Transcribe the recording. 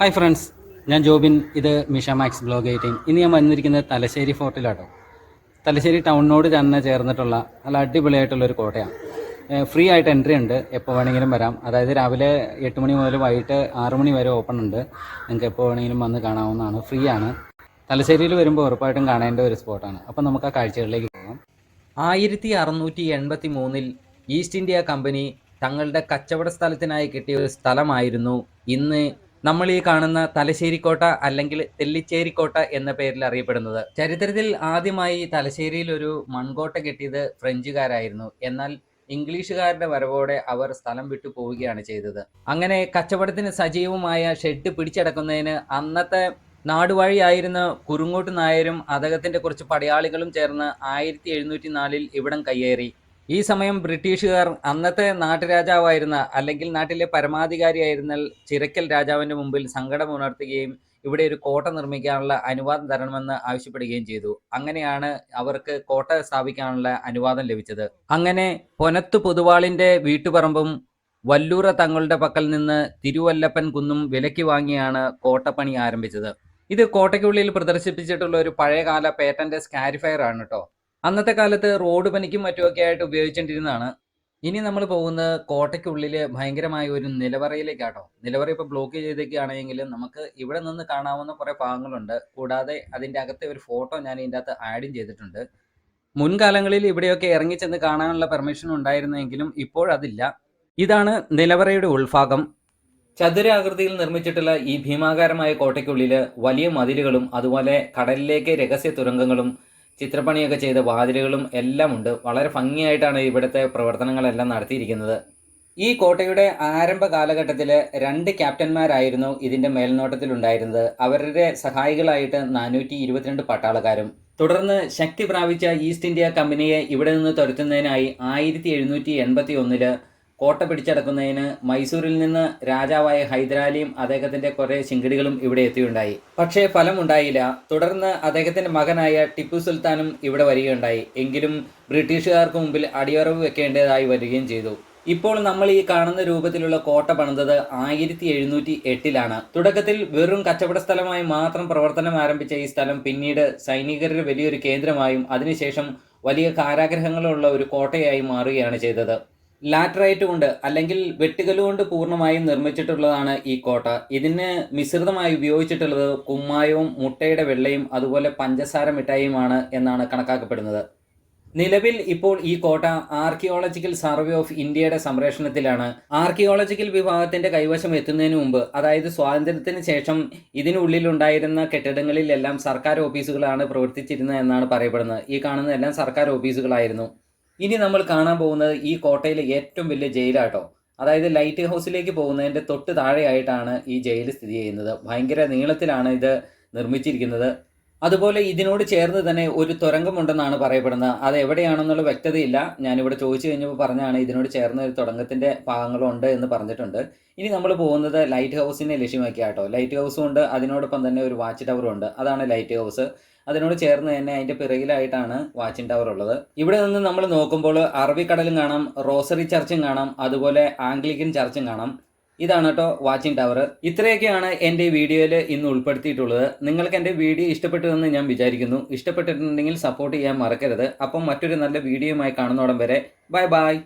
Hi friends ഞാൻ ജോബിൻ. ഇത് Misha max blog eighteen. ഇന്ന് ഞാൻ വന്നിരിക്കുന്നത് തലശ്ശേരി ഫോർട്ടിലാട്ടോ. തലശ്ശേരി ടൗണിനോട് തന്നെ ചേർന്നിട്ടുള്ള നല്ല അടിപൊളിയായിട്ടുള്ള ഒരു കോട്ടയാണ്. ഫ്രീ ആയിട്ട് എൻട്രി ഉണ്ട്. എപ്പോൾ വേണമെങ്കിലും വരാം. അതായത് രാവിലെ എട്ട് മണി മുതൽ വൈകിട്ട് ആറ് മണി വരെ ഓപ്പൺ ഉണ്ട്. നിങ്ങൾക്ക് എപ്പോൾ വേണമെങ്കിലും വന്ന് കാണാവുന്നതാണ്. ഫ്രീ ആണ്. തലശ്ശേരിയിൽ വരുമ്പോൾ ഉറപ്പായിട്ടും കാണേണ്ട ഒരു സ്പോട്ടാണ് അപ്പോൾ നമുക്ക് ആ കാഴ്ചകളിലേക്ക് പോകാം. ആയിരത്തി അറുന്നൂറ്റി എൺപത്തി മൂന്നിൽ ഈസ്റ്റ് ഇന്ത്യ കമ്പനി തങ്ങളുടെ കച്ചവട സ്ഥലത്തിനായി കിട്ടിയ ഒരു സ്ഥലമായിരുന്നു ഇന്ന് നമ്മൾ ഈ കാണുന്ന തലശ്ശേരിക്കോട്ട അല്ലെങ്കിൽ തെല്ലിച്ചേരിക്കോട്ട എന്ന പേരിൽ അറിയപ്പെടുന്നത്. ചരിത്രത്തിൽ ആദ്യമായി തലശ്ശേരിയിൽ ഒരു മൺകോട്ട കെട്ടിയത് ഫ്രഞ്ചുകാരായിരുന്നു. എന്നാൽ ഇംഗ്ലീഷുകാരുടെ വരവോടെ അവർ സ്ഥലം വിട്ടു പോവുകയാണ് ചെയ്തത്. അങ്ങനെ കച്ചവടത്തിന് സജീവമായ ഷെഡ് പിടിച്ചടക്കുന്നതിന് അന്നത്തെ നാടുവഴിയായിരുന്ന കുറുങ്ങോട്ട് നായരും അദ്ദേഹത്തിന്റെ കുറച്ച് പടയാളികളും ചേർന്ന് ആയിരത്തി എഴുന്നൂറ്റി നാലിൽ ഇവിടം കയ്യേറി. ഈ സമയം ബ്രിട്ടീഷുകാർ അന്നത്തെ നാട്ടുരാജാവായിരുന്ന അല്ലെങ്കിൽ നാട്ടിലെ പരമാധികാരിയായിരുന്ന ചിരക്കൽ രാജാവിന്റെ മുമ്പിൽ സങ്കടമുണർത്തുകയും ഇവിടെ ഒരു കോട്ട നിർമ്മിക്കാനുള്ള അനുവാദം തരണമെന്ന് ആവശ്യപ്പെടുകയും ചെയ്തു. അങ്ങനെയാണ് അവർക്ക് കോട്ട സ്ഥാപിക്കാനുള്ള അനുവാദം ലഭിച്ചത്. അങ്ങനെ പൊനത്തു പൊതുവാളിന്റെ വീട്ടുപറമ്പും വല്ലൂറ തങ്ങളുടെ പക്കൽ നിന്ന് തിരുവല്ലപ്പൻ കുന്നും വിലക്കി വാങ്ങിയാണ് കോട്ടപ്പണി ആരംഭിച്ചത്. ഇത് കോട്ടയ്ക്കുള്ളിൽ പ്രദർശിപ്പിച്ചിട്ടുള്ള ഒരു പഴയകാല പേറ്റന്റ് സ്കാരിഫയർ ആണ് കേട്ടോ അന്നത്തെ കാലത്ത് റോഡ് പണിക്കും മറ്റുമൊക്കെ ആയിട്ട് ഉപയോഗിച്ചുകൊണ്ടിരുന്നതാണ് ഇനി നമ്മൾ പോകുന്നത് കോട്ടയ്ക്കുള്ളിൽ ഭയങ്കരമായ ഒരു നിലവറയിലേക്കാട്ടോ. നിലവറ ഇപ്പോൾ ബ്ലോക്ക് ചെയ്തൊക്കെയാണെങ്കിൽ നമുക്ക് ഇവിടെ നിന്ന് കാണാവുന്ന കുറേ ഭാഗങ്ങളുണ്ട്. കൂടാതെ അതിന്റെ അകത്തെ ഒരു ഫോട്ടോ ഞാൻ ഇതിന്റെ അകത്ത് ആഡും ചെയ്തിട്ടുണ്ട്. മുൻകാലങ്ങളിൽ ഇവിടെയൊക്കെ ഇറങ്ങിച്ചെന്ന് കാണാനുള്ള പെർമിഷൻ ഉണ്ടായിരുന്നെങ്കിലും ഇപ്പോഴതില്ല ഇതാണ് നിലവറയുടെ ഉൾഭാഗം. ചതുരാകൃതിയിൽ നിർമ്മിച്ചിട്ടുള്ള ഈ ഭീമാകാരമായ കോട്ടയ്ക്കുള്ളിൽ വലിയ മതിലുകളും അതുപോലെ കടലിലേക്ക് രഹസ്യ തുരങ്കങ്ങളും ചിത്രപ്പണിയൊക്കെ ചെയ്ത വാതിലുകളും എല്ലാം ഉണ്ട്. വളരെ ഭംഗിയായിട്ടാണ് ഇവിടുത്തെ പ്രവർത്തനങ്ങളെല്ലാം നടത്തിയിരിക്കുന്നത്. ഈ കോട്ടയുടെ ആരംഭ കാലഘട്ടത്തിൽ രണ്ട് ക്യാപ്റ്റന്മാരായിരുന്നു ഇതിന്റെ മേൽനോട്ടത്തിലുണ്ടായിരുന്നത്. അവരുടെ സഹായികളായിട്ട് നാനൂറ്റി ഇരുപത്തിരണ്ട് പട്ടാളക്കാരും. തുടർന്ന് ശക്തി പ്രാപിച്ച ഈസ്റ്റ് ഇന്ത്യ കമ്പനിയെ ഇവിടെ നിന്ന് തുരത്തുന്നതിനായി ആയിരത്തി എഴുന്നൂറ്റി എൺപത്തി ഒന്നിൽ കോട്ട പിടിച്ചടക്കുന്നതിന് മൈസൂരിൽ നിന്ന് രാജാവായ ഹൈദരാലിയും അദ്ദേഹത്തിന്റെ കുറെ ശിങ്കിടികളും ഇവിടെ എത്തിയുണ്ടായി. പക്ഷേ ഫലമുണ്ടായില്ല. തുടർന്ന് അദ്ദേഹത്തിന്റെ മകനായ ടിപ്പു സുൽത്താനും ഇവിടെ വരികയുണ്ടായി. എങ്കിലും ബ്രിട്ടീഷുകാർക്ക് മുമ്പിൽ അടിയറവ് വെക്കേണ്ടതായി വരികയും ചെയ്തു. ഇപ്പോൾ നമ്മൾ ഈ കാണുന്ന രൂപത്തിലുള്ള കോട്ട പണിതത് ആയിരത്തി എഴുന്നൂറ്റി എട്ടിലാണ് തുടക്കത്തിൽ വെറും കച്ചവട സ്ഥലമായി മാത്രം പ്രവർത്തനം ആരംഭിച്ച ഈ സ്ഥലം പിന്നീട് സൈനികരുടെ വലിയൊരു കേന്ദ്രമായും അതിനുശേഷം വലിയ കാരാഗ്രഹങ്ങളുള്ള ഒരു കോട്ടയായി മാറുകയാണ് ചെയ്തത്. ലാറ്ററൈറ്റ് കൊണ്ട് അല്ലെങ്കിൽ വെട്ടുകല്ലുകൊണ്ട് പൂർണമായും നിർമ്മിച്ചിട്ടുള്ളതാണ് ഈ കോട്ട. ഇതിന് മിശ്രിതമായി ഉപയോഗിച്ചിട്ടുള്ളത് കുമ്മായവും മുട്ടയുടെ വെള്ളയും അതുപോലെ പഞ്ചസാര മിഠായിയുമാണ് എന്നാണ് കണക്കാക്കപ്പെടുന്നത്. നിലവിൽ ഇപ്പോൾ ഈ കോട്ട ആർക്കിയോളജിക്കൽ സർവേ ഓഫ് ഇന്ത്യയുടെ സംരക്ഷണത്തിലാണ് ആർക്കിയോളജിക്കൽ വിഭാഗത്തിന്റെ കൈവശം എത്തുന്നതിന് മുമ്പ് അതായത് സ്വാതന്ത്ര്യത്തിന് ശേഷം ഇതിനുള്ളിലുണ്ടായിരുന്ന കെട്ടിടങ്ങളിലെല്ലാം സർക്കാർ ഓഫീസുകളാണ് പ്രവർത്തിച്ചിരുന്നത് എന്നാണ് പറയപ്പെടുന്നത്. ഈ കാണുന്നതെല്ലാം സർക്കാർ ഓഫീസുകളായിരുന്നു. ഇനി നമ്മൾ കാണാൻ പോകുന്നത് ഈ കോട്ടയിലെ ഏറ്റവും വലിയ ജയിലാട്ടോ. അതായത് ലൈറ്റ് ഹൗസിലേക്ക് പോകുന്നതിന്റെ തൊട്ട് താഴെയായിട്ടാണ് ഈ ജയിൽ സ്ഥിതി ചെയ്യുന്നത്. ഭയങ്കര നീളത്തിലാണ് ഇത് നിർമ്മിച്ചിരിക്കുന്നത്. അതുപോലെ ഇതിനോട് ചേർന്ന് തന്നെ ഒരു തുരങ്കമുണ്ടെന്നാണ് പറയപ്പെടുന്നത്. അത് എവിടെയാണെന്നുള്ള വ്യക്തതയില്ല. ഞാനിവിടെ ചോദിച്ചു കഴിഞ്ഞപ്പോൾ പറഞ്ഞാണ് ഇതിനോട് ചേർന്ന് ഒരു തുരങ്കത്തിന്റെ ഭാഗങ്ങളുണ്ട് എന്ന് പറഞ്ഞിട്ടുണ്ട്. ഇനി നമ്മൾ പോകുന്നത് ലൈറ്റ് ഹൗസിനെ ലക്ഷ്യമാക്കിയാട്ടോ. ലൈറ്റ് ഹൗസും ഉണ്ട്. അതിനോടൊപ്പം തന്നെ ഒരു വാച്ച് ടവറും ഉണ്ട്. അതാണ് ലൈറ്റ് ഹൗസ് അതിനോട് ചേർന്ന് തന്നെ അതിന്റെ പിറകിലായിട്ടാണ് വാച്ചിങ് ടവർ ഉള്ളത്. ഇവിടെ നിന്ന് നമ്മൾ നോക്കുമ്പോൾ അറബിക്കടലും കാണാം റോസറി ചർച്ചും കാണാം അതുപോലെ ആംഗ്ലിക്കൻ ചർച്ചും കാണാം. ഇതാണ് കേട്ടോ വാച്ചിങ് ടവർ. ഇത്രയൊക്കെയാണ് എന്റെ വീഡിയോയിൽ ഇന്ന് ഉൾപ്പെടുത്തിയിട്ടുള്ളത്. നിങ്ങൾക്ക് എന്റെ വീഡിയോ ഇഷ്ടപ്പെട്ടു എന്ന് ഞാൻ വിചാരിക്കുന്നു. ഇഷ്ടപ്പെട്ടിട്ടുണ്ടെങ്കിൽ സപ്പോർട്ട് ചെയ്യാൻ മറക്കരുത്. അപ്പം മറ്റൊരു നല്ല വീഡിയോയുമായി കാണുന്നോടം വരെ ബൈ ബൈ.